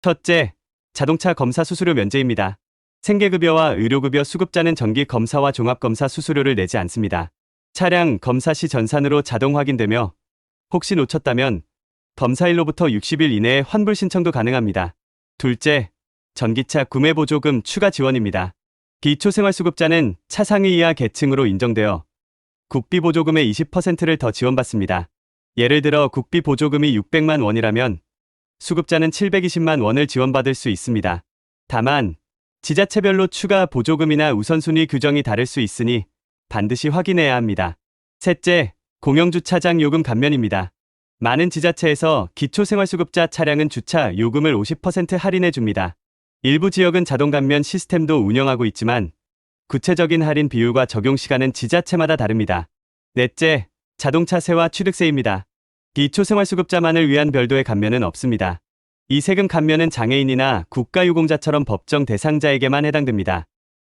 첫째, 자동차 검사 수수료 면제입니다. 생계급여와 의료급여 수급자는 정기 검사와 종합검사 수수료를 내지 않습니다. 차량 검사 시 전산으로 자동 확인되며 혹시 놓쳤다면 검사일로부터 60일 이내에 환불 신청도 가능합니다. 둘째, 전기차 구매 보조금 추가 지원입니다. 기초생활수급자는 차상위 이하 계층으로 인정되어 국비 보조금의 20%를 더 지원받습니다. 예를 들어 국비 보조금이 600만 원이라면 수급자는 720만 원을 지원받을 수 있습니다. 다만 지자체별로 추가 보조금이나 우선순위 규정이 다를 수 있으니 반드시 확인해야 합니다. 셋째, 공영주차장 요금 감면입니다. 많은 지자체에서 기초생활수급자 차량은 주차 요금을 50% 할인해 줍니다. 일부 지역은 자동 감면 시스템도 운영하고 있지만 구체적인 할인 비율과 적용 시간은 지자체마다 다릅니다. 넷째, 자동차 세와 취득세입니다. 기초생활수급자만을 위한 별도의 감면은 없습니다. 이 세금 감면은 장애인이나 국가유공자처럼 법정 대상자에게만 해당됩니다.